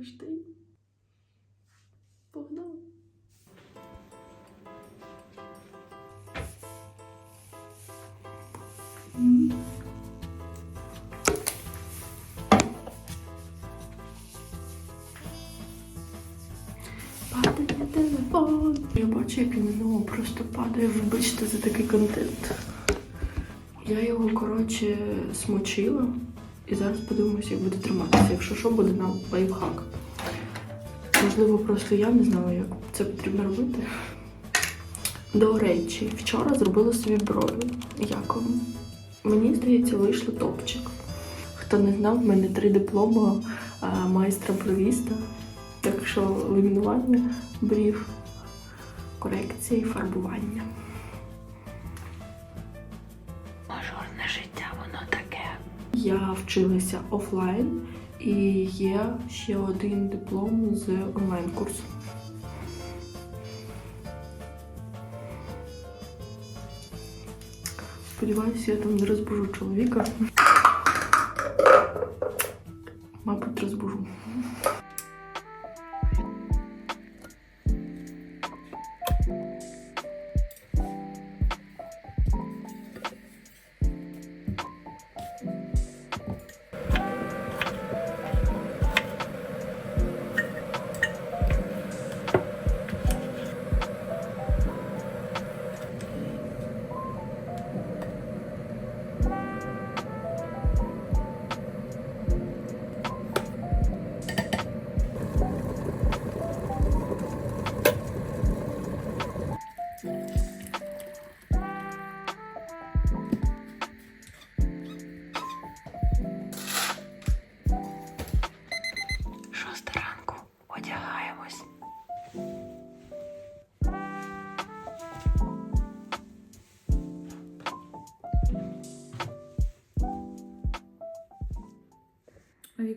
наш день. Погнали. Падає телефон. Я бачу, як на нього просто падає. Вибачте за такий контент. Я його, коротше, смочила. І зараз подивимося, як буде триматися. Якщо що, буде нам лайфхак. Можливо, просто я не знала, як це потрібно робити. До речі, вчора зробила собі брові. Як вам? Мені здається, вийшло топчик. Хто не знав, в мене три дипломи майстра бровіста. Так що ламінування брів, корекція і фарбування. Я вчилася офлайн і є ще один диплом з онлайн-курсу. Сподіваюся, я там не розбужу чоловіка. Мабуть, розбужу.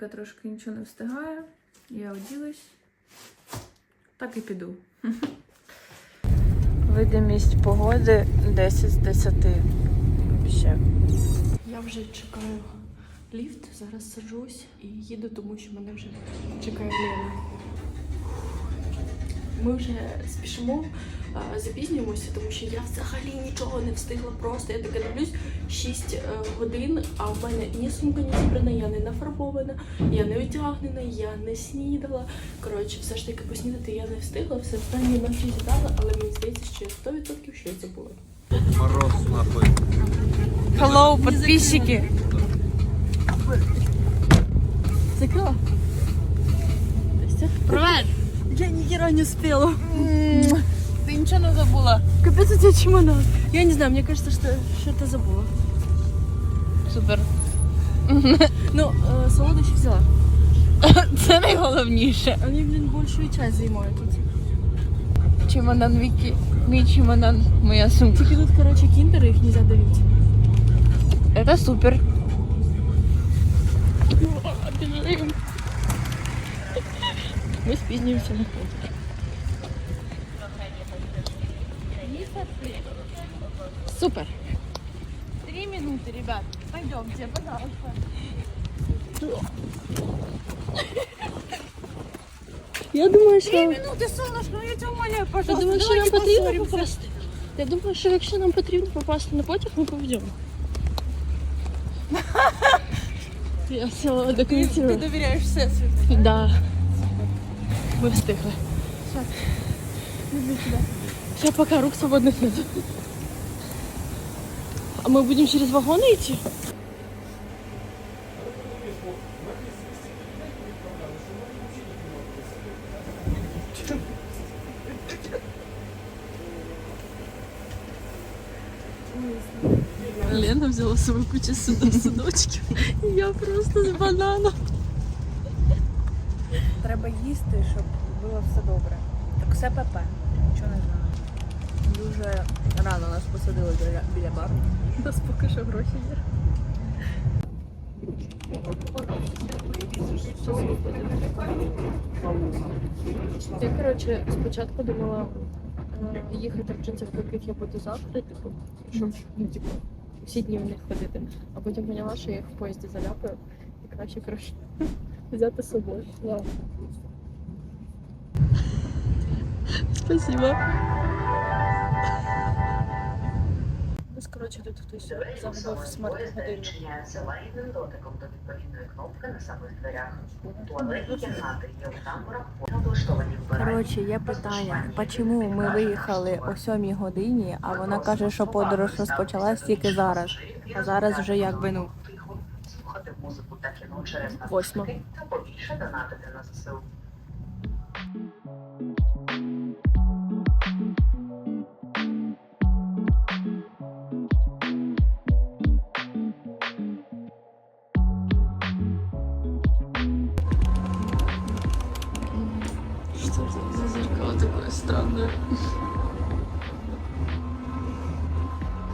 Віка трошки нічого не встигає. Я оділась. Так і піду. Видимість погоди 10 з 10. Ще. Я вже чекаю ліфт, зараз саджусь і їду, тому що мене вже чекає Лена. Ми вже спішимо, запізнюємося, тому що я взагалі нічого не встигла просто. Я таке дивлюсь 6 е, годин, а в мене ні сумка не зібрана, я не нафарбована, я не одягнена, я не снідала. Коротше, все ж таки поснідати я не встигла, все останні ночі зібрала, але мені здається, що я 100% щось забула. Мороз нахуй. Hello, підписчики! Закрила? Привет! Я ни хера не успела. Ти нічого не забула. Капец, у тебя чемодан. Я не знаю, мне кажется, что что-то забыла. Супер. Ну, э, солодощи взяла. Це найголовніше. Они, блин, большую часть занимают тут. Чемодан Вікі. Мій чемодан, моя сумка. Тільки тут, короче, киндеры, их нельзя давить. Это супер. Мы спиздимся. Супер. Три минуты, ребят. Пойдемте, пожалуйста. Я думаю, що... минуты, солнышко, ну я тебя умоляю, Я пожалуйста. думаю, що нам давайте потрібно поссоримся. попасти. Я думаю, що якщо нам потрібно попасти на потяг, ми поведемо. Я все Ты документирую. доверяешь всесвіту. Да. Мы встигли. Все, пока рук свободных нет. А мы будем через вагоны идти? Лена взяла с собой кучу суд- судочків. І я просто з бананом. Їсти, щоб було все добре. Так все ПП, нічого не знаю. Дуже рано нас посадили біля, біля бару. У нас поки що гроші є. Я, коротше, спочатку думала е, їхати вчитися, в яких я буду завтра, типу, щоб ну, типу, всі дні в них ходити. А потім поняла, що я їх в поїзді заляпаю, і краще, коротше, взяти з собою. Ладно. Спасибо. Ось, коротше, тут хтось загубив смарт-годинник. Відчиняються лагідним дотиком до відповідної кнопки на самих дверях. Туалетні кімнати є в тамбурах, облаштовані вбиральні. Коротше, є питання, чому ми виїхали о 7 годині, а вона каже, що подорож розпочалась тільки зараз. А зараз вже якби ну. Слухати музику та кіно через Восьма. навушники та побільше донатити на ЗСУ.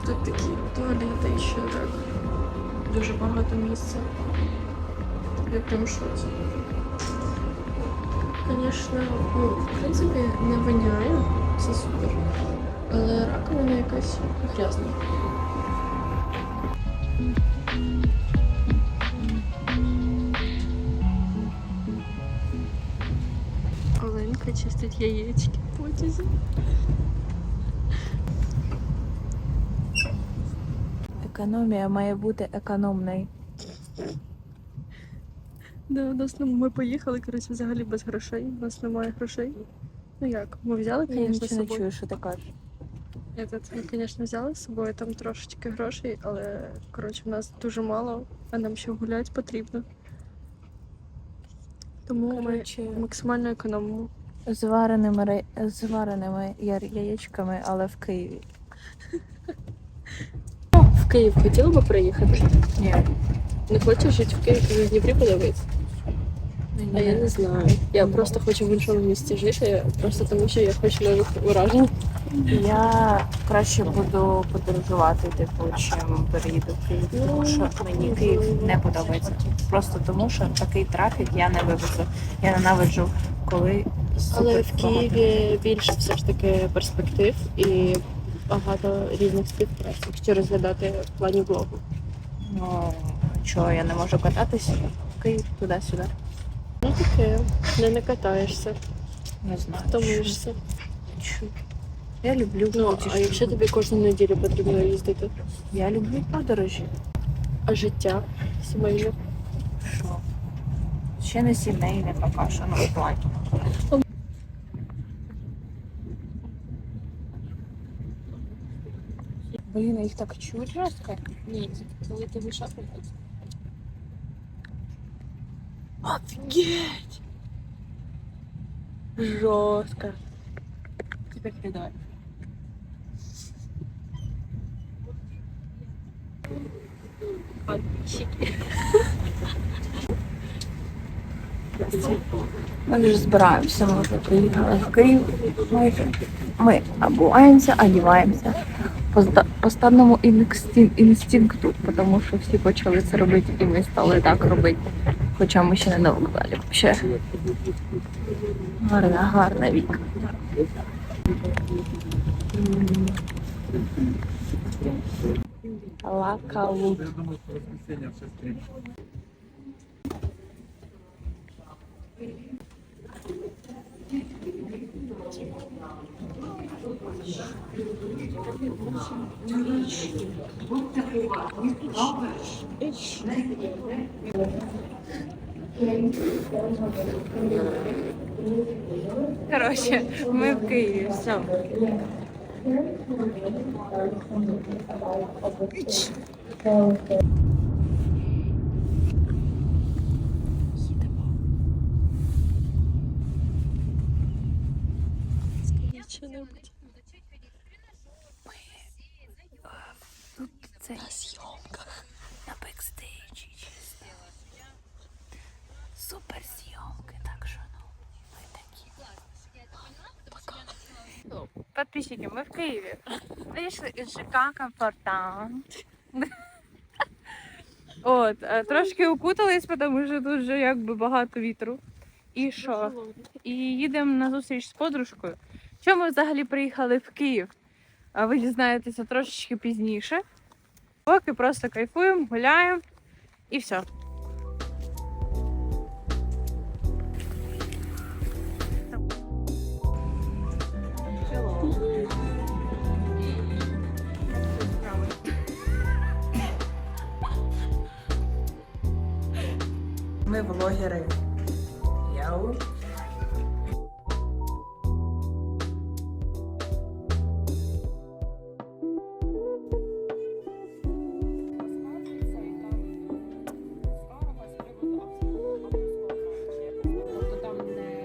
Тут такі туалети ще так. Дуже багато місця. Я прям шоці. Звісно, ну, в принципі, не воняє, це супер. Але раковина якась грязна. Оленка чистить яєчки в. Економія має бути економною. Да, у нас нем- ми поїхали, коротше, взагалі без грошей. У нас немає грошей. Ну як, ми взяли, Я звісно, з нічого не собою. чую, що ти кажеш. Этот, ми, звісно, взяли з собою там трошечки грошей, але коротше, в нас дуже мало, а нам ще гуляти потрібно. Тому Коротше. ми максимально економимо. З вареними, з вареними яєчками, але в Києві. В Київ хотіла би приїхати? Ні. Не хочеш жити в Києві, в Дніпрі подобається? А я не знаю. Я просто хочу в іншому місті жити, просто тому що я хочу нових уражень. Я краще буду подорожувати, типу, чим переїду в Київ, тому що мені Київ не подобається. Просто тому, що такий трафік я не вивезу. Я ненавиджу, коли Але в. Києві більше все ж таки перспектив і багато різних співпраць, якщо розглядати в плані блогу. Ну, чого я не можу кататися в Київ туди-сюди. Ну таке, не накатаєшся, Не знаю. втомишся. Чу. Я люблю Ну, а путешествия. якщо тобі кожну неділю потрібно їздити, Я люблю подорожі. а життя сімейне? Що? Ще не сімейне поки що, ну в плані. Блін, їх так чуть жорстко. Ні, коли ти вишати. Офігеть! Жорстко. Тебе передавай. Ми вже збираємося, ми вже приїхали в Київ. Майже. Ми обуваємося, одягаємося по, ста- стадному інстинкту, тому що всі почали це робити, і ми стали так робити. Хоча ми ще не на вокзалі. Ще гарна, гарна віка. Лакалут. Короче, ми в Києві, все. Що-небудь. Тут це на зйомках, на бекстейджі чисто. Супер зйомки, так що ну, ми такі. Пока. Подписчики, ми в Вийшли із Комфортант. От, е, трошки укутались, тому що тут вже якби багато вітру. І що? І їдемо на зустріч з подружкою. Чому ми взагалі приїхали в Київ? А ви дізнаєтеся трошечки пізніше. Поки просто кайфуємо, гуляємо і все. Ми блогери. Яу.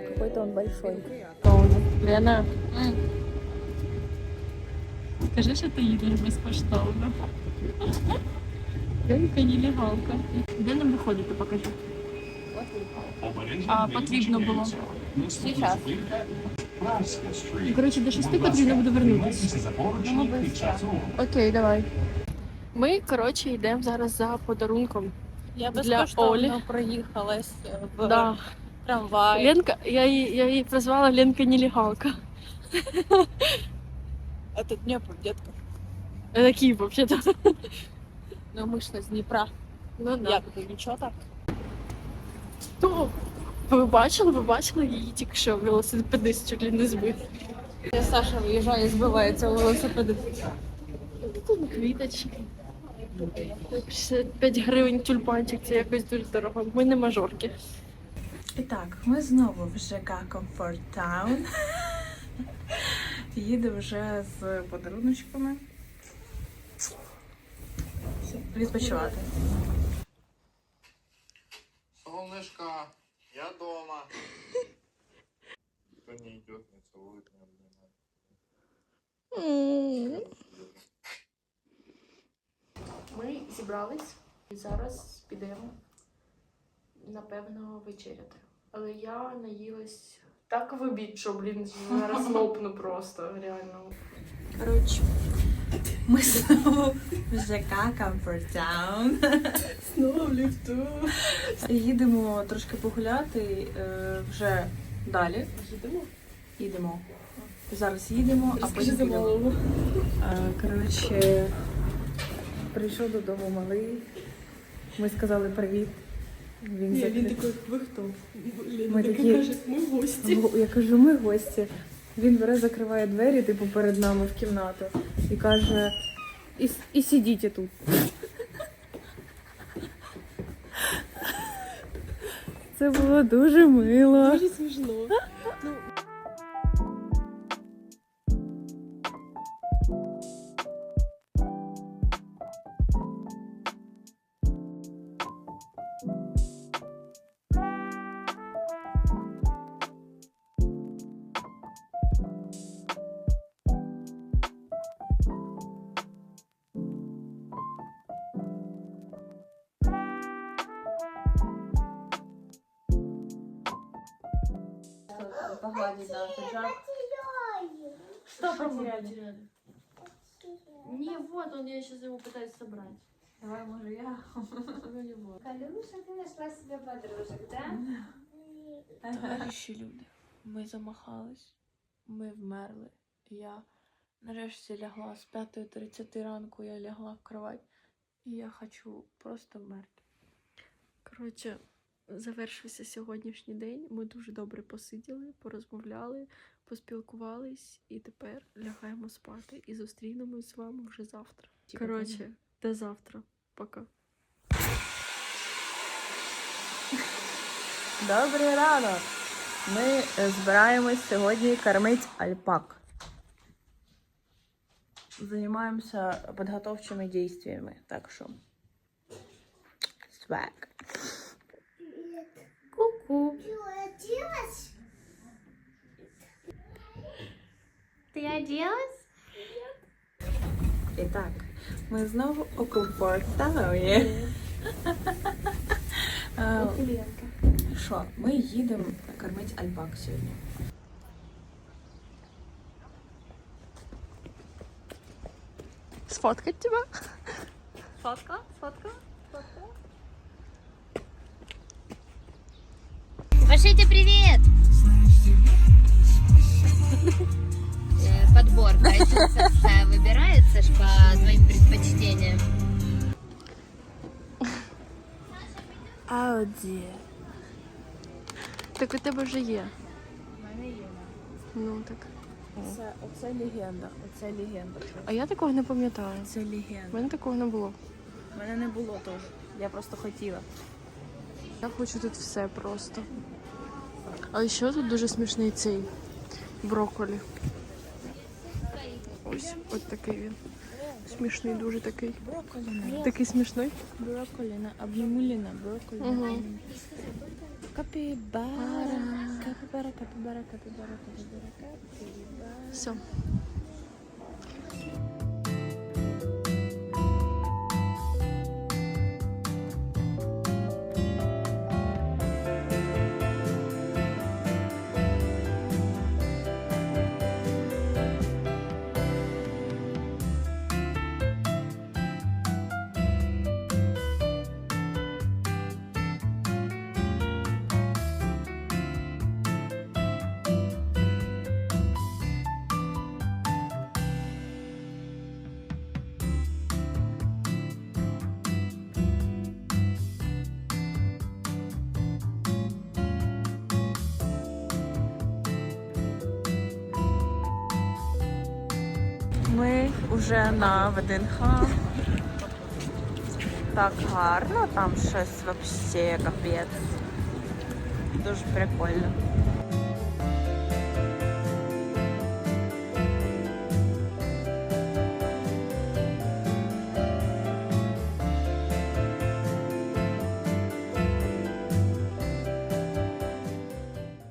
Какой-то он большой. Лена, Скажи, що ти їдеш безкоштовно. Тільки нелегалка. де нам виходити, покажи. А потрібно було. Сейчас. Коротше, до шести потрібно буде вернутися. Ну, Окей, давай. Ми, коротше, йдемо зараз за подарунком. Я Для безкоштовно проїхалась в Да. трамвай. Ленка, я її, я її прозвала Ленка нелегалка. А тут Дніпро, детка. Это Киев, вообще-то. Ну ми ж не з Дніпра. Ну да. Як ти нічого так? То, ви бачили, ви бачили її тільки що велосипедист чуть ли не збив. Саша виїжджає і збивається у велосипеди. Тут квіточки. 65 гривень тюльпанчик, це якось дуже дорого. Ми не мажорки. І так, ми знову в ЖК Comfort Town. Їдемо вже з подаруночками. Відпочивати. Солнышко, я дома. Кто не идет, не целует, не обнимает. Ми зібрались і зараз підемо, напевно, вечеряти. Але я наїлась так в обід, що, блін, зараз лопну просто, реально. Коротше, ми знову в ЖК Comfort Town. Знову в ліфту. Їдемо трошки погуляти е, вже далі. Їдемо? Їдемо. Зараз їдемо, а потім малого. Е, Коротше, прийшов додому малий. Ми сказали привіт. Він, Ні, він такий, ви хто? Лена Ми така такі- каже, ми гості. Я кажу, ми гості. Він бере, закриває двері, типу, перед нами в кімнату і каже: і, і сидіть тут. Це було дуже мило. Дуже смішно. Что потеряли? Не, вот он, я сейчас его пытаюсь собрать. Давай, може, я. Ну, не вот. Калюша, ты нашла себе подружек, да? Товариші люди, ми замахались, ми вмерли. Я нарешті лягла з 5.30 ранку, я лягла в кровать, і я хочу просто вмерти. Коротше, завершився сьогоднішній день. Ми дуже добре посиділи, порозмовляли, поспілкувались, і тепер лягаємо спати і зустрінемось з вами вже завтра. Коротше, до завтра. Пока. Добрий ранок! Ми е, збираємось сьогодні кормити альпак. Займаємося підготовчими дійствами, так що. Свек. ты оделась? Привет. Итак, мы снова у э, Комфортауе. Хорошо, мы едем кормить альпак сегодня. Сфоткать тебя? Фотка? Фотка? Фотка? Вашите привет! Э, Подборка iTunes выбирается ж по твоим предпочтениям. Ауді. Так у тебе вже є. У мене є. Ну так. Це, оце легенда. Оце легенда. А я такого не пам'ятаю. Це легенда. У мене такого не було. У мене не було теж. Я просто хотіла. Я хочу тут все просто. А ще тут дуже смішний цей брокколі. Ось, от такий він. Смішний, дуже такий. Броколіна. Такий смішний. Броколіна. Обнімуліна. Брокколіна. Угу. Капібара. Капібара, капібара, капібара, капібара, капібара. Все. Вже на ВДНХ. Так гарно, там щось вообще капець. Дуже прикольно.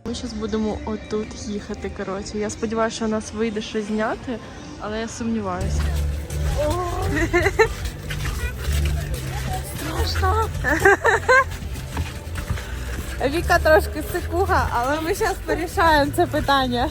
Ми зараз будемо отут їхати. Коротше. Я сподіваюся, що у нас вийде щось зняти, але я сумніваюся. Страшно. Віка трошки сикуга, але ми зараз порішаємо це питання.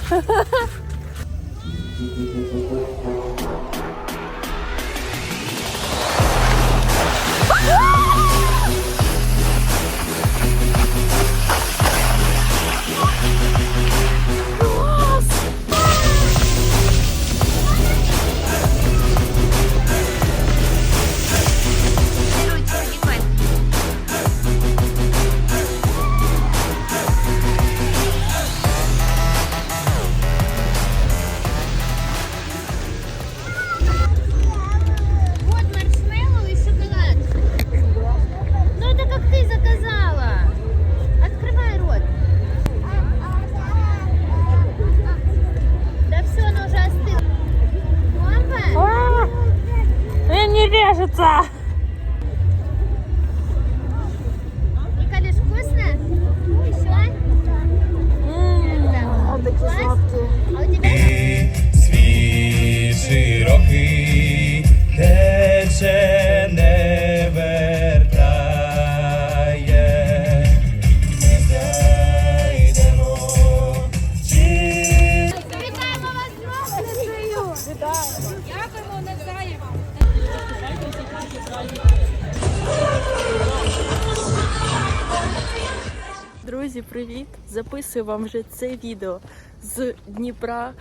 Друзі, привіт! Записую вам вже це відео з Дніпра,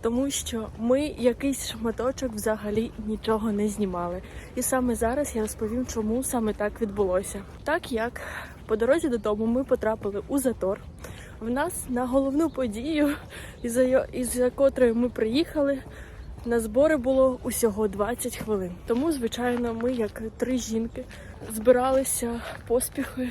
тому що ми якийсь шматочок взагалі нічого не знімали. І саме зараз я розповім, чому саме так відбулося. Так як по дорозі додому ми потрапили у затор. В нас на головну подію, із-за із-за котрої ми приїхали, на збори було усього 20 хвилин. Тому, звичайно, ми, як три жінки, збиралися поспіхи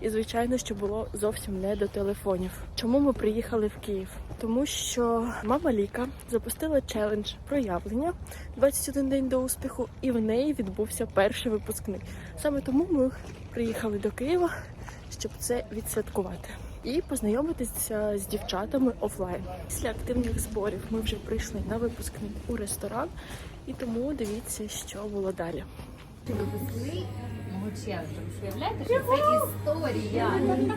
і звичайно, що було зовсім не до телефонів. Чому ми приїхали в Київ? Тому що мама Ліка запустила челендж проявлення 21 день до успіху, і в неї відбувся перший випускник. Саме тому ми приїхали до Києва, щоб це відсвяткувати. І познайомитися з дівчатами офлайн. Після активних зборів ми вже прийшли на випускник у ресторан, і тому дивіться, що було далі. Ви Уявляєте, що це історія,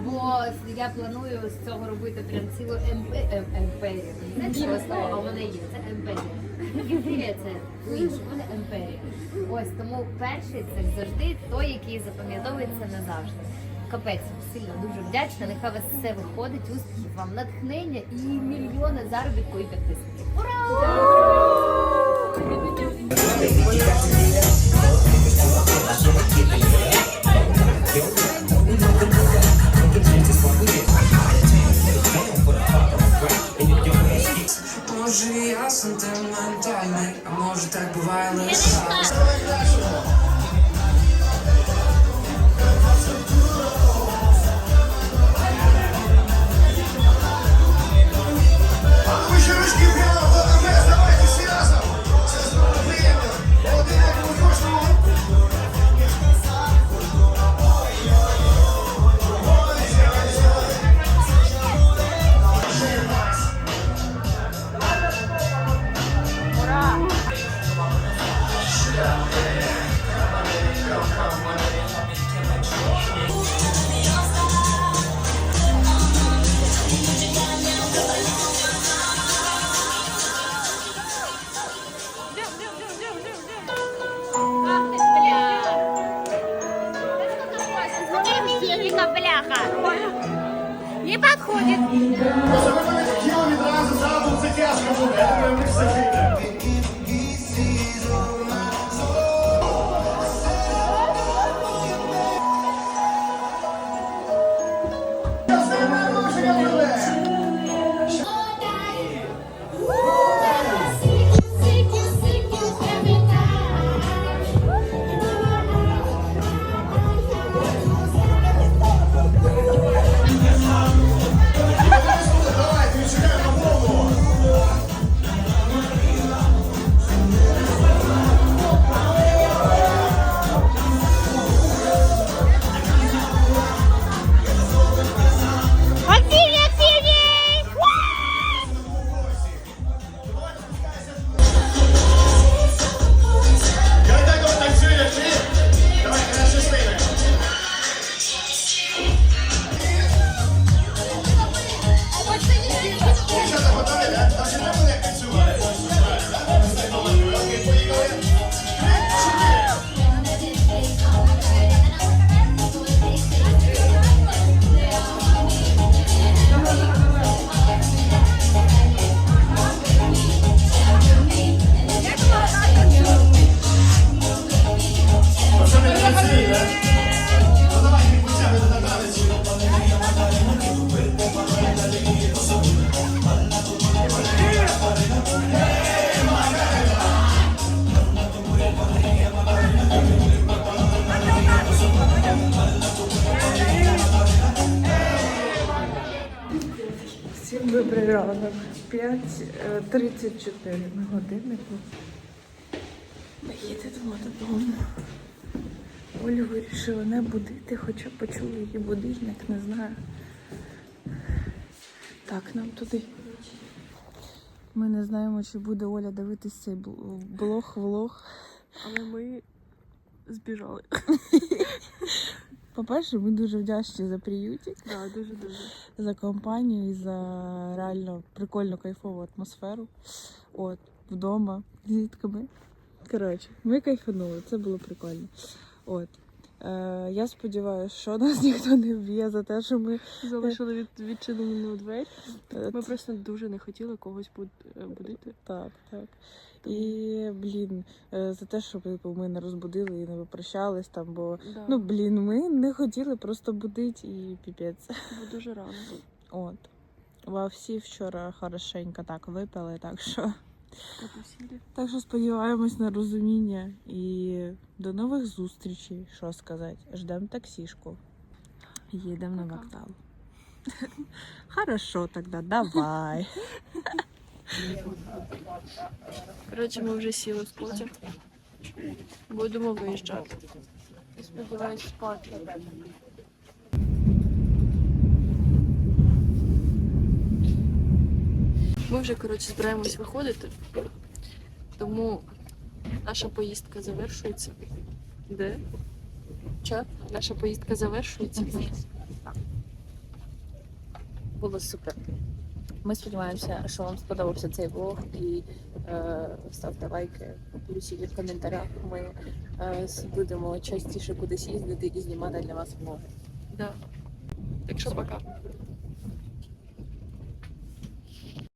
бо я планую з цього робити прям цілу ем- емперію. Не ціле слово, а вона є. Це емперія. Імперія це інше, емперія. Ось тому перший це завжди той, який запам'ятовується назавжди. капець сильно дуже вдячна. Нехай вас все виходить, успіхів вам, натхнення і мільйони заробітку і підписників. Ура! Сентиментальний, а може так буває лише Не подходит. Може, ви тяжко. Ранок. 5.34 на годиннику. Ми їдемо додому. Олю вирішила не будити, хоча почула її будильник, не знаю. Так, нам туди. Ми не знаємо, чи буде Оля дивитися цей блог-влог. Але ми збіжали. По-перше, ми дуже вдячні за приютик. Так, дуже дуже. за компанію і за реально прикольну кайфову атмосферу. От, вдома з дітками. Коротше, ми кайфанули, це було прикольно. От. Е, я сподіваюся, що нас ніхто не вб'є за те, що ми. Залишили від відчинені двері. е, Ми просто дуже не хотіли когось буд- е, будити. Так, так. І, блін, е, за те, що типу, ми не розбудили і не попрощались там, бо Да. ну, блін, ми не хотіли просто будити і піпець. Було дуже рано. От. Во всі вчора хорошенько так випили, так що. Так що сподіваємось на розуміння і до нових зустрічей. Що сказати? Ждемо таксішку. Їдемо на вокзал. Хорошо, тогда давай. Коротше, ми вже сіли в потяг. Будемо виїжджати. І сподіваюсь спати. Ми вже, коротше, збираємось виходити. Тому наша поїздка завершується. Де? Чо? Наша поїздка завершується. Було супер. Ми сподіваємося, що вам сподобався цей влог і е, ставте лайки, плюсики в коментарях. Ми е, будемо частіше кудись їздити і знімати для вас влоги. Да. Так що пока.